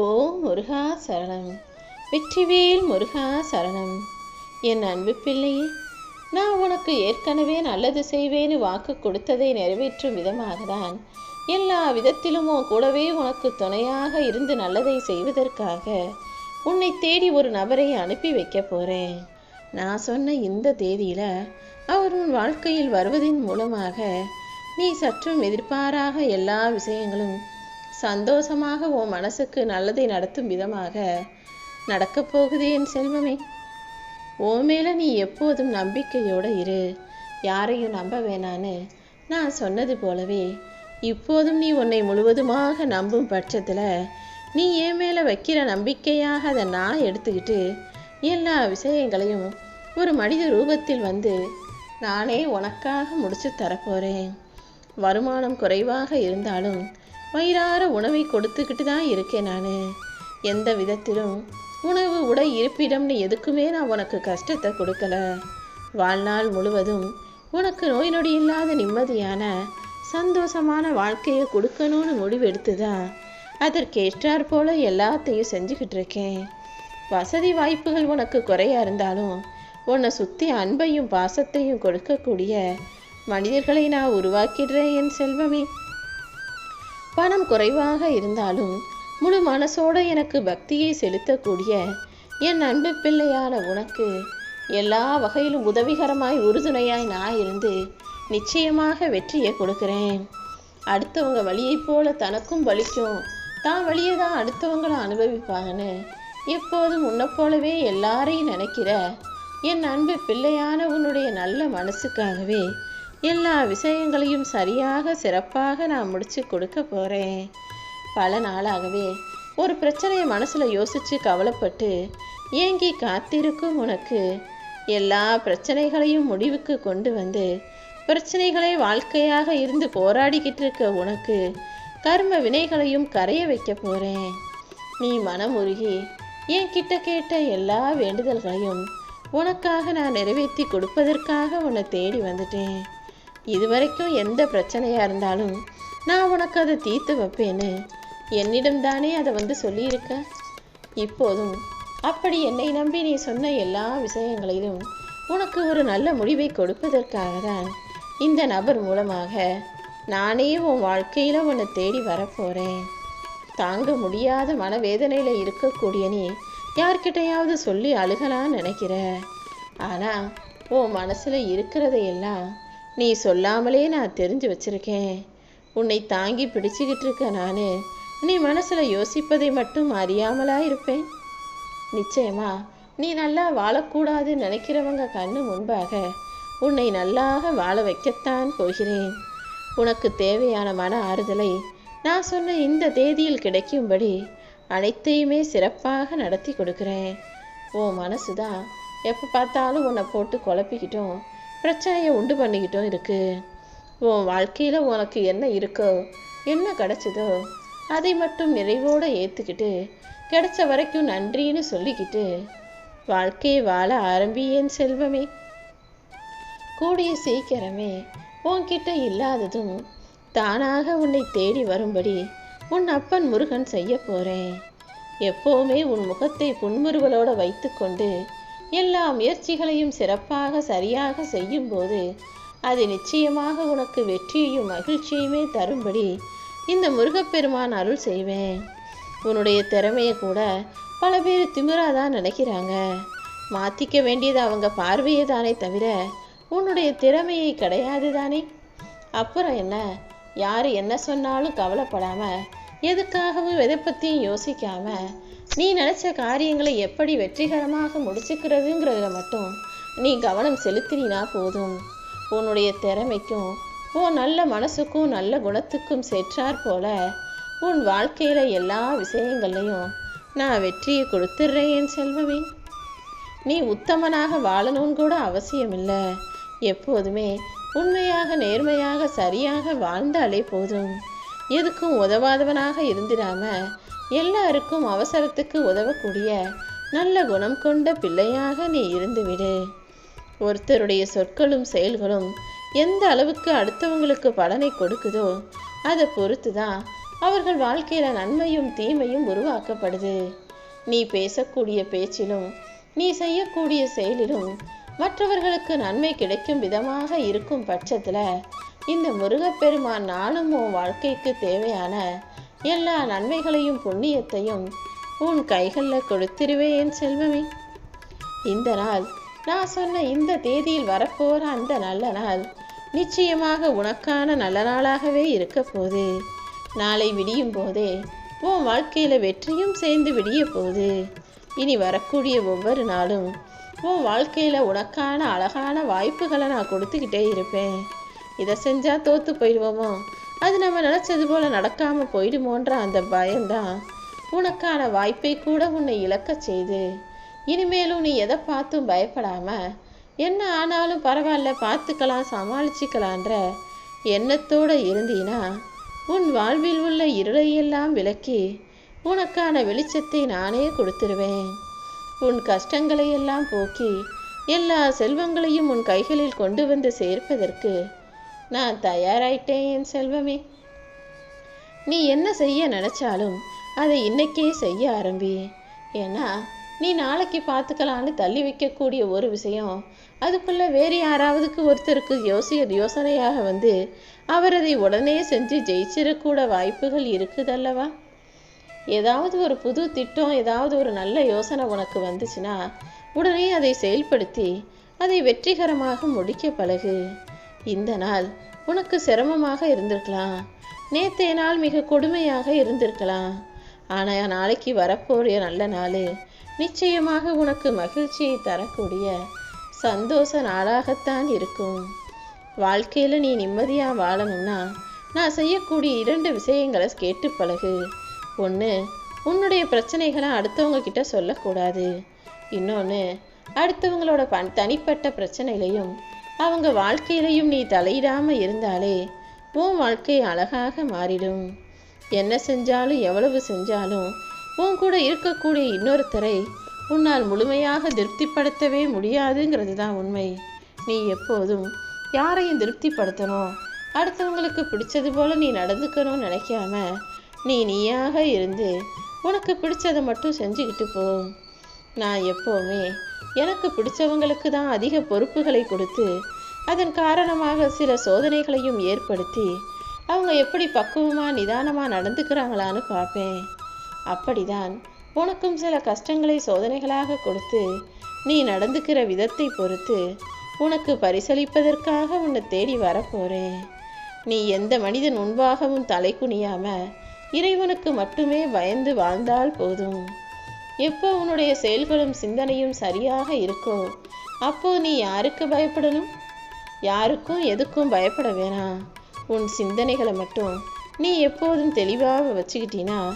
ஓ முருகா சரணம். வெற்றிவேல் முருகா சரணம். என் அன்பு பிள்ளையே நான் உனக்கு ஏற்கனவே நல்லது செய்வேன்னு வாக்கு கொடுத்ததை நிறைவேற்றும் விதமாக தான் எல்லா விதத்திலும் உன் கூடவே உனக்கு துணையாக இருந்து நல்லதை செய்வதற்காக உன்னை தேடி ஒரு நபரை அனுப்பி வைக்க போறேன். நான் சொன்ன இந்த தேதியில அவர் உன் வாழ்க்கையில் வருவதன் மூலமாக நீ சற்றும் எதிர்பாராக எல்லா விஷயங்களும் சந்தோஷமாக உன் மனசுக்கு நல்லதை நடத்தும் விதமாக நடக்கப் போகுது என் செல்வமே. உன் மேல நீ எப்போதும் நம்பிக்கையோட இரு. யாரையும் நம்ப வேணான்னு நான் சொன்னது போலவே இப்போதும் நீ உன்னை முழுவதுமாக நம்பும் பட்சத்தில் நீ என் மேலே வைக்கிற நம்பிக்கையாக அதை நான் எடுத்துக்கிட்டு எல்லா விஷயங்களையும் ஒரு மனித ரூபத்தில் வந்து நானே உனக்காக முடிச்சு தரப்போகிறேன் வருமானம் குறைவாக இருந்தாலும் வயிறார உணவை கொடுத்துக்கிட்டு தான் இருக்கேன் நான். எந்த விதத்திலும் உணவு உடை இருப்பிடம்னு எதுக்குமே நான் உனக்கு கஷ்டத்தை கொடுக்கல. வாழ்நாள் முழுவதும் உனக்கு நோய் நொடி இல்லாத நிம்மதியான சந்தோஷமான வாழ்க்கையை கொடுக்கணும்னு முடிவெடுத்து தான் அதற்கேற்றாற் போல எல்லாத்தையும் செஞ்சுக்கிட்டு இருக்கேன். வசதி வாய்ப்புகள் உனக்கு குறையா இருந்தாலும் உன்னை சுற்றி அன்பையும் பாசத்தையும் கொடுக்கக்கூடிய மனிதர்களை நான் உருவாக்கிடுறேன் என் செல்வமே. பணம் குறைவாக இருந்தாலும் முழு மனசோட எனக்கு பக்தியை செலுத்தக்கூடிய என் அன்பு பிள்ளையான உனக்கு எல்லா வகையிலும் உதவிகரமாய் உறுதுணையாய் நான் இருந்து நிச்சயமாக வெற்றியை கொடுக்கிறேன். அடுத்தவங்க வழியைப் போல தனக்கும் வலிக்கும். தான் வழியை தான் அடுத்தவங்களும் அனுபவிப்பாங்கன்னு எப்போதும் உன்னை போலவே எல்லாரையும் நினைக்கிற என் அன்பு பிள்ளையான உன்னுடைய நல்ல மனசுக்காகவே எல்லா விஷயங்களையும் சரியாக சிறப்பாக நான் முடிச்சு கொடுக்க போகிறேன் பல நாளாகவே ஒரு பிரச்சனையை மனசில் யோசித்து கவலைப்பட்டு ஏங்கி காத்திருக்கும் உனக்கு எல்லா பிரச்சனைகளையும் முடிவுக்கு கொண்டு வந்து பிரச்சனைகளை வாழ்க்கையாக இருந்து போராடிக்கிட்டு இருக்க உனக்கு கர்ம வினைகளையும் கரைய வைக்க போகிறேன் நீ மனமுருகி என் கிட்ட கேட்ட எல்லா வேண்டுதல்களையும் உனக்காக நான் நிறைவேற்றி கொடுப்பதற்காக உன்னை தேடி வந்துட்டேன். இது வரைக்கும் எந்த பிரச்சனையாக இருந்தாலும் நான் உனக்கு அதை தீர்த்து வைப்பேன்னு என்னிடம்தானே அதை வந்து சொல்லியிருக்க? இப்போதும் அப்படி என்னை நம்பி நீ சொன்ன எல்லா விஷயங்களிலும் உனக்கு ஒரு நல்ல முடிவை கொடுப்பதற்காக தான் இந்த நபர் மூலமாக நானே உன் வாழ்க்கையில் உன்னை தேடி வரப்போகிறேன் தாங்க முடியாத மனவேதனையில் இருக்கக்கூடிய நீ யார்கிட்டையாவது சொல்லி அழுகலான்னு நினைக்கிற. ஆனால் உன் மனசில் இருக்கிறதையெல்லாம் நீ சொல்லாமலே நான் தெரிஞ்சு வச்சிருக்கேன். உன்னை தாங்கி பிடிச்சுக்கிட்டு இருக்க நான் நீ மனசில் யோசிப்பதை மட்டும் அறியாமலா இருப்பேன். நிச்சயமா நீ நல்லா வாழக்கூடாதுன்னு நினைக்கிறவங்க கண்ணு முன்பாக உன்னை நல்லாக வாழ வைக்கத்தான் போகிறேன். உனக்கு தேவையான மன ஆறுதலை நான் சொன்ன இந்த தேதியில் கிடைக்கும்படி அனைத்தையுமே சிறப்பாக நடத்தி கொடுக்குறேன். உன் மனசு தான் எப்போ பார்த்தாலும் உன்னை போட்டு குழப்பிக்கிட்டோம். பிரச்சனையை உண்டு பண்ணிக்கிட்டும் இருக்கு. உன் வாழ்க்கையில் உனக்கு என்ன இருக்கோ என்ன கிடைச்சதோ அதை மட்டும் நிறைவோடு ஏற்றுக்கிட்டு கிடைச்ச வரைக்கும் நன்றின்னு சொல்லிக்கிட்டு வாழ்க்கையை வாழ ஆரம்பியேன் செல்வமே. கூடிய சீக்கிரமே உன்கிட்ட இல்லாததும் தானாக உன்னை தேடி வரும்படி உன் அப்பன் முருகன் செய்ய போறேன். எப்போவுமே உன் முகத்தை புன்முறுவலோட வைத்துக்கொண்டு எல்லா முயற்சிகளையும் சிறப்பாக சரியாக செய்யும்போது அது நிச்சயமாக உனக்கு வெற்றியையும் மகிழ்ச்சியுமே தரும்படி இந்த முருகப்பெருமான் அருள் செய்வேன். உன்னுடைய திறமையை கூட பல பேர் திமிராக தான் நினைக்கிறாங்க. மாற்றிக்க வேண்டியது அவங்க பார்வையே தானே தவிர உன்னுடைய திறமையை கிடையாது தானே? அப்புறம் என்ன? யார் என்ன சொன்னாலும் கவலைப்படாமல் எதுக்காகவும் எதை பற்றியும் யோசிக்காமல் நீ நினச்ச காரியங்களை எப்படி வெற்றிகரமாக முடிச்சுக்கிறதுங்கிறதுல மட்டும் நீ கவனம் செலுத்தினா போதும். உன்னுடைய திறமைக்கும் உன் நல்ல மனசுக்கும் நல்ல குணத்துக்கும் செற்றார் போல உன் வாழ்க்கையில் எல்லா விஷயங்கள்லையும் நான் வெற்றியை கொடுத்துட்றேன் என் செல்வமே. நீ உத்தமனாக வாழணும்னு கூட அவசியம் இல்லை எப்போதுமே உண்மையாக நேர்மையாக சரியாக வாழ்ந்தாலே போதும். எதுக்கும் உதவாதவனாக இருந்திடாம எல்லாருக்கும் அவசரத்துக்கு உதவக்கூடிய நல்ல குணம் கொண்ட பிள்ளையாக நீ இருந்துவிடு. ஒருத்தருடைய சொற்களும் செயல்களும் எந்த அளவுக்கு அடுத்தவங்களுக்கு பலனை கொடுக்குதோ அதை பொறுத்து தான் அவர்கள் வாழ்க்கையில் நன்மையும் தீமையும் உருவாக்கப்படுது. நீ பேசக்கூடிய பேச்சிலும் நீ செய்யக்கூடிய செயலிலும் மற்றவர்களுக்கு நன்மை கிடைக்கும் விதமாக இருக்கும் பட்சத்தில் இந்த முருகப்பெருமான் நானும் உன் வாழ்க்கைக்கு தேவையான எல்லா நன்மைகளையும் புண்ணியத்தையும் உன் கைகளில் கொடுத்திருவேன் செல்வமே. இந்த நாள் நான் சொன்ன இந்த தேதியில் வரப்போற அந்த நல்ல நாள் நிச்சயமாக உனக்கான நல்ல நாளாகவே இருக்க போது நாளை விடியும் போதே உன் வாழ்க்கையில வெற்றியும் சேர்ந்து விடிய போது இனி வரக்கூடிய ஒவ்வொரு நாளும் உன் வாழ்க்கையில உனக்கான அழகான வாய்ப்புகளை நான் கொடுத்துக்கிட்டே இருப்பேன். இதை செஞ்சா தோத்து போயிடுவோமோ? அது நம்ம நினச்சது போல நடக்காம போயிடுமோன்ற அந்த பயம்தான். உனக்கான வாய்ப்பை கூட உன்னை இழக்கச் செய்து இனிமேலும் நீ எதை பார்த்தும் பயப்படாம என்ன ஆனாலும் பரவாயில்ல பார்த்துக்கலாம் சமாளிச்சுக்கலான்ற எண்ணத்தோட இருந்தீனா உன் வாழ்வில் உள்ள இருளையெல்லாம் விலக்கி உனக்கான வெளிச்சத்தை நானே கொடுத்துருவேன். உன் கஷ்டங்களை எல்லாம் போக்கி எல்லா செல்வங்களையும் உன் கைகளில் கொண்டு வந்து சேர்ப்பதற்கு நான் தயாராயிட்டேன் என் செல்வமே. நீ என்ன செய்ய நினைச்சாலும் அதை இன்னைக்கே செய்ய ஆரம்பி. ஏன்னா நீ நாளைக்கு பார்த்துக்கலான்னு தள்ளி வைக்கக்கூடிய ஒரு விஷயம். அதுக்குள்ள வேறு யாராவதுக்கு ஒருத்தருக்கு யோசி யோசனையாக வந்து அவர் அதை உடனே செஞ்சு ஜெயிச்சிடக்கூட வாய்ப்புகள் இருக்குதல்லவா? ஏதாவது ஒரு புது திட்டம் ஏதாவது ஒரு நல்ல யோசனை உனக்கு வந்துச்சுன்னா உடனே அதை செயல்படுத்தி அதை வெற்றிகரமாக முடிக்க பழகு. இந்த நாள் உனக்கு சிரமமாக இருந்திருக்கலாம். நேத்தைய நாள் மிக கொடுமையாக இருந்திருக்கலாம். ஆனால் நாளைக்கு வரப்போகிற நல்ல நாள் நிச்சயமாக உனக்கு மகிழ்ச்சியை தரக்கூடிய சந்தோஷ நாளாகத்தான் இருக்கும். வாழ்க்கையில் நீ நிம்மதியாக வாழணும்னா நான் செய்யக்கூடிய இரண்டு விஷயங்களை கேட்டு பழகு. ஒன்று உன்னுடைய பிரச்சனைகளை அடுத்தவங்க கிட்ட சொல்லக்கூடாது. இன்னொன்று அடுத்தவங்களோட ப தனிப்பட்ட பிரச்சனையிலையும் அவங்க வாழ்க்கையிலையும் நீ தலையிடாமல் இருந்தாலே உன் வாழ்க்கை அழகாக மாறிடும். என்ன செஞ்சாலும் எவ்வளவு செஞ்சாலும் உன் கூட இருக்கக்கூடிய இன்னொருத்தரை உன்னால் முழுமையாக திருப்திப்படுத்தவே முடியாதுங்கிறது தான் உண்மை. நீ எப்போதும் யாரையும் திருப்திப்படுத்தணும் அடுத்தவங்களுக்கு பிடிச்சது போல நீ நடந்துக்கணும்னு நினைக்காம நீ நீயாக இருந்து உனக்கு பிடிச்சதை மட்டும் செஞ்சுக்கிட்டு போ. நான் எப்போவுமே எனக்கு பிடிச்சவங்களுக்கு தான் அதிக பொறுப்புகளை கொடுத்து அதன் காரணமாக சில சோதனைகளையும் ஏற்படுத்தி அவங்க எப்படி பக்குவமாக நிதானமாக நடந்துக்கிறாங்களான்னு பார்ப்பேன். அப்படிதான் உனக்கும் சில கஷ்டங்களை சோதனைகளாக கொடுத்து நீ நடந்துக்கிற விதத்தை பொறுத்து உனக்கு பரிசளிப்பதற்காக உன்னை தேடி வரப்போறேன். நீ எந்த மனிதன் முன்பாகவும் தலை குனியாம இறைவனுக்கு மட்டுமே பயந்து வாழ்ந்தால் போதும். எப்போ உன்னுடைய செயல்களும் சிந்தனையும் சரியாக இருக்கோ அப்போ நீ யாருக்கு பயப்படணும்? யாருக்கும் எதுக்கும் பயப்பட வேணாம். உன் சிந்தனைகளை மட்டும் நீ எப்போதும் தெளிவாக வச்சுக்கிட்டீன்னா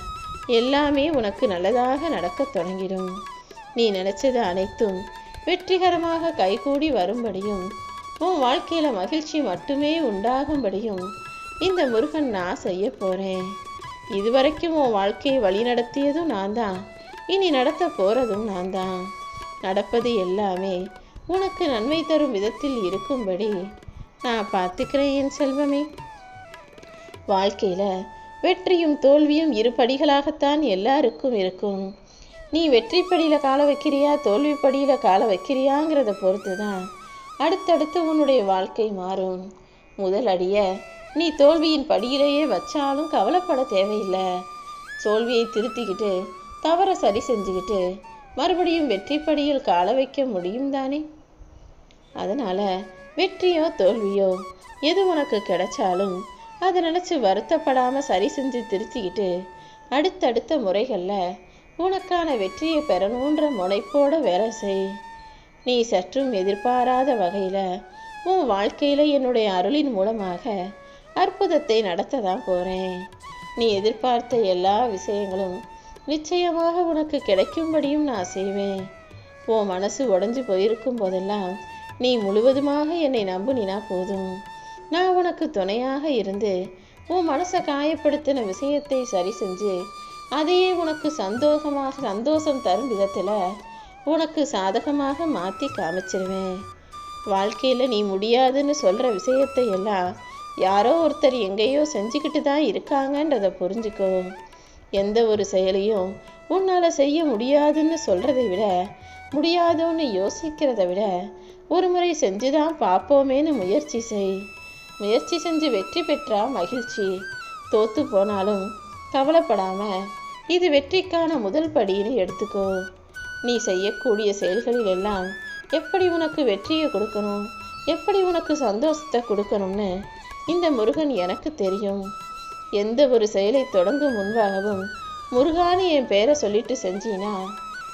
எல்லாமே உனக்கு நல்லதாக நடக்கத் தொடங்கிடும். நீ நினைச்சது அனைத்தும் வெற்றிகரமாக கைகூடி வரும்படியும் உன் வாழ்க்கையில மகிழ்ச்சி மட்டுமே உண்டாகும்படியும் இந்த முருகன் நான் செய்ய போறேன். இதுவரைக்கும் உன் வாழ்க்கையை வழிநடத்தியதும் நான் தான் இனி நடத்த போறதும் நான் தான். நடப்பது எல்லாமே உனக்கு நன்மை தரும் விதத்தில் இருக்கும்படி நான் பார்த்துக்கிறேன் என் செல்வமே. வாழ்க்கையில வெற்றியும் தோல்வியும் இரு படிகளாகத்தான் எல்லாருக்கும் இருக்கும். நீ வெற்றி படியில கால வைக்கிறியா தோல்வி படியில கால வைக்கிறியாங்கிறத பொறுத்து தான் அடுத்தடுத்து உன்னுடைய வாழ்க்கை மாறும். முதல் அடிய நீ தோல்வியின் படியிலேயே வச்சாலும் கவலைப்பட தேவையில்லை. தோல்வியை திருத்திக்கிட்டு தவற சரி செஞ்சுக்கிட்டு மறுபடியும் வெற்றி படியில் கால வைக்க முடியும் தானே? அதனால வெற்றியோ தோல்வியோ எது உனக்கு கிடைச்சாலும் அதை நினச்சி வருத்தப்படாமல் சரி செஞ்சு திருத்திக்கிட்டு அடுத்தடுத்த முறைகளில் உனக்கான வெற்றியை பெறணுன்ற முனைப்போட வேலை செய். நீ சற்றும் எதிர்பாராத வகையில் உன் வாழ்க்கையில் என்னுடைய அருளின் மூலமாக அற்புதத்தை நடத்த தான் போகிறேன் நீ எதிர்பார்த்த எல்லா விஷயங்களும் நிச்சயமாக உனக்கு கிடைக்கும்படியும் நான் செய்வேன். உன் மனசு உடஞ்சு போயிருக்கும் போதெல்லாம் நீ முழுவதுமாக என்னை நம்புனினா போதும். நான் உனக்கு துணையாக இருந்து உன் மனசை காயப்படுத்தின விஷயத்தை சரி செஞ்சு அதையே உனக்கு சந்தோஷமாக சந்தோஷம் தரும் விதத்தில் உனக்கு சாதகமாக மாற்றி காமிச்சிருவேன். வாழ்க்கையில் நீ முடியாதுன்னு சொல்கிற விஷயத்தை எல்லாம் யாரோ ஒருத்தர் எங்கேயோ செஞ்சுக்கிட்டு தான் இருக்காங்கன்றதை புரிஞ்சுக்கோ. எந்த ஒரு செயலையும் உன்னால் செய்ய முடியாதுன்னு சொல்கிறதை விட முடியாதோன்னு யோசிக்கிறத விட ஒரு முறை செஞ்சுதான் பார்ப்போமேன்னு முயற்சி செய். முயற்சி செஞ்சு வெற்றி பெற்றா மகிழ்ச்சி. தோத்து போனாலும் கவலைப்படாம இது வெற்றிக்கான முதல் படின்னு எடுத்துக்கோ. நீ செய்யக்கூடிய செயல்களில் எல்லாம் எப்படி உனக்கு வெற்றியை கொடுக்கணும் எப்படி உனக்கு சந்தோஷத்தை கொடுக்கணும்னு இந்த முருகன் எனக்கு தெரியும். எந்த ஒரு செயலை தொடங்கும் முன்பாகவும் முருகானு என் பேரை சொல்லிட்டு செஞ்சினா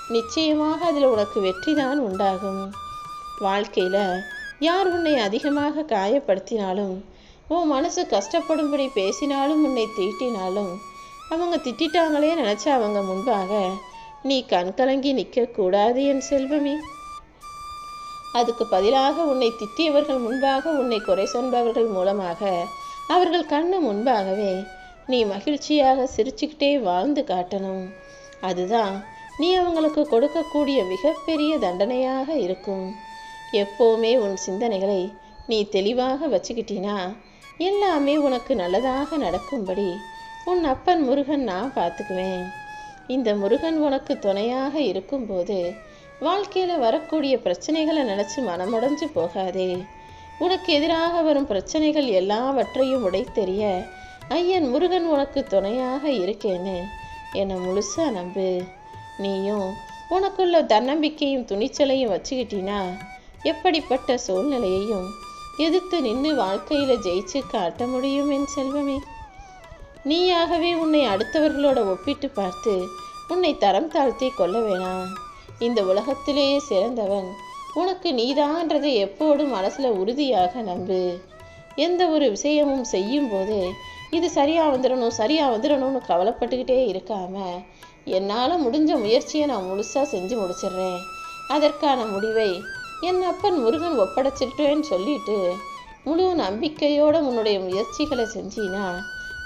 நிச்சயமாக அதில் உனக்கு வெற்றி தான் உண்டாகும். வாழ்க்கையில் யார் உன்னை அதிகமாக காயப்படுத்தினாலும் உன் மனசு கஷ்டப்படும்படி பேசினாலும் உன்னை தீட்டினாலும் அவங்க திட்டிட்டாங்களே நினச்சா அவங்க முன்பாக நீ கண் கலங்கி நிற்கக்கூடாது என் செல்வமே. அதுக்கு பதிலாக உன்னை திட்டியவர்கள் முன்பாக உன்னை குறை சொன்பவர்கள் மூலமாக அவர்கள் கண்ணு முன்பாகவே நீ மகிழ்ச்சியாக சிரிச்சுக்கிட்டே வாழ்ந்து காட்டணும். அதுதான் நீ அவங்களுக்கு கொடுக்கக்கூடிய மிகப்பெரிய தண்டனையாக இருக்கும். எப்போவுமே உன் சிந்தனைகளை நீ தெளிவாக வச்சுக்கிட்டினா எல்லாமே உனக்கு நல்லதாக நடக்கும்படி உன் அப்பன் முருகன் நான் பார்த்துக்குவேன். இந்த முருகன் உனக்கு துணையாக இருக்கும்போது வாழ்க்கையில் வரக்கூடிய பிரச்சனைகளை நினச்சி மனமுடைஞ்சு போகாதே. உனக்கு எதிராக வரும் பிரச்சனைகள் எல்லாவற்றையும் உடைத்தெறிய ஐயன் முருகன் உனக்கு துணையாக இருக்கேன்னு என்னை முழுசா நம்பு. நீயும் உனக்குள்ள தன்னம்பிக்கையும் துணிச்சலையும் வச்சுக்கிட்டினா எப்படிப்பட்ட சூழ்நிலையையும் எதிர்த்து நின்று வாழ்க்கையில் ஜெயிச்சு காட்ட முடியும் என் செல்வமே? நீயாகவே உன்னை அடுத்தவர்களோட ஒப்பிட்டு பார்த்து உன்னை தரம் தாழ்த்தி கொள்ள வேணாம். இந்த உலகத்திலேயே சிறந்தவன் உனக்கு நீதான்றதை எப்போதும் மனசில் உறுதியாக நம்பு. எந்த ஒரு விஷயமும் செய்யும் போது இது சரியாக வந்துடணும் சரியாக வந்துடணும்னு கவலைப்பட்டுக்கிட்டே இருக்காம என்னால் முடிஞ்ச முயற்சியை நான் முழுசாக செஞ்சு முடிச்சிடுறேன். அதற்கான முடிவை என் அப்பன் முருகன் ஒப்படைச்சிட்டேன்னு சொல்லிட்டு முழு நம்பிக்கையோடு உன்னுடைய முயற்சிகளை செஞ்சினா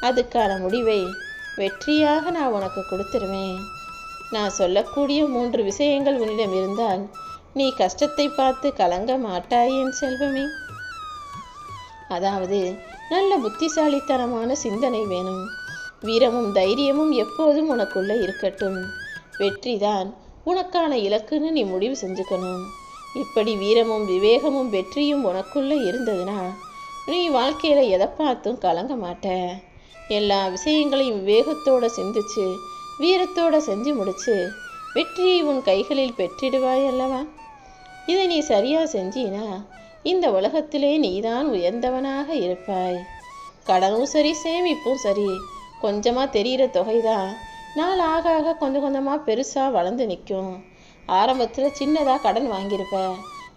அதுக்கான முடிவை வெற்றியாக நான் உனக்கு கொடுத்துருவேன். நான் சொல்லக்கூடிய மூன்று விஷயங்கள் உன்னிடம் இருந்தால் நீ கஷ்டத்தை பார்த்து கலங்க மாட்டாயேன் செல்வமே. அதாவது நல்ல புத்திசாலித்தனமான சிந்தனை வேணும். வீரமும் தைரியமும் எப்போதும் உனக்குள்ள இருக்கட்டும். வெற்றிதான் உனக்கான இலக்குன்னு நீ முடிவு செஞ்சுக்கணும். இப்படி வீரமும் விவேகமும் வெற்றியும் உனக்குள்ள இருந்ததுன்னா நீ வாழ்க்கையில எதை பார்த்தும் கலங்க மாட்ட. எல்லா விஷயங்களையும் விவேகத்தோட சிந்திச்சு வீரத்தோட செஞ்சு முடிச்சு வெற்றியை உன் கைகளில் பெற்றிடுவாய் அல்லவா? இதை நீ சரியாக செஞ்சினா இந்த உலகத்திலே நீதான் உயர்ந்தவனாக இருப்பாய். கடனும் சரி சேமிப்பும் சரி கொஞ்சமாக தெரிகிற தொகைதான் நாள் ஆக ஆக கொஞ்சம் கொஞ்சமாக பெருசாக வளர்ந்து நிற்கும். ஆரம்பத்தில் சின்னதாக கடன் வாங்கியிருப்ப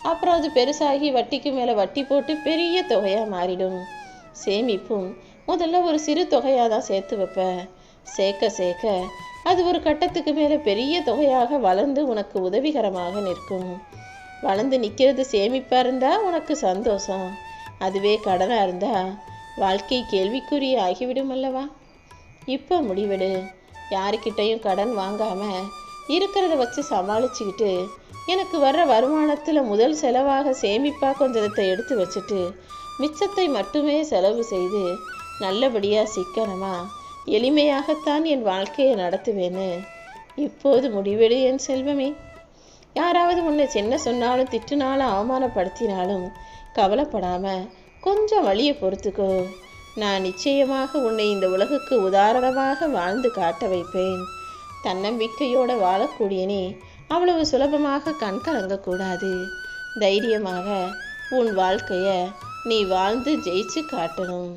அப்புறம் அது பெருசாகி வட்டிக்கு மேலே வட்டி போட்டு பெரிய தொகையாக மாறிடும். சேமிப்பும் முதல்ல ஒரு சிறு தொகையாக தான் சேர்த்து வைப்ப. சேர்க்க சேர்க்க அது ஒரு கட்டத்துக்கு மேலே பெரிய தொகையாக வளர்ந்து உனக்கு உதவிகரமாக நிற்கும். வளர்ந்து நிற்கிறது சேமிப்பாக இருந்தால் உனக்கு சந்தோஷம். அதுவே கடனாக இருந்தால் வாழ்க்கை கேள்விக்குறி ஆகிவிடும் அல்லவா? இப்போ முடிவெடு. யாருக்கிட்டையும் கடன் வாங்காமல் இருக்கிறத வச்சு சமாளிச்சுக்கிட்டு எனக்கு வர்ற வருமானத்தில் முதல் செலவாக சேமிப்பாக கொஞ்சத்தை எடுத்து வச்சுட்டு மிச்சத்தை மட்டுமே செலவு செய்து நல்லபடியாக சிக்கனமாக எளிமையாகத்தான் என் வாழ்க்கையை நடத்துவேன்னு இப்போது முடிவெடு என் செல்வமே. யாராவது உன்னை சின்ன சொன்னாலும் திட்டுனாலும் அவமானப்படுத்தினாலும் கவலைப்படாம கொஞ்சம் வழியை பொறுத்துக்கோ. நான் நிச்சயமாக உன்னை இந்த உலகுக்கு உதாரணமாக வாழ்ந்து காட்ட வைப்பேன். தன்னம்பிக்கையோட வாழக்கூடிய நீ அவ்வளவு சுலபமாக கண் கலங்கக்கூடாது. தைரியமாக உன் வாழ்க்கைய நீ வாழ்ந்து ஜெயிச்சு காட்டணும்.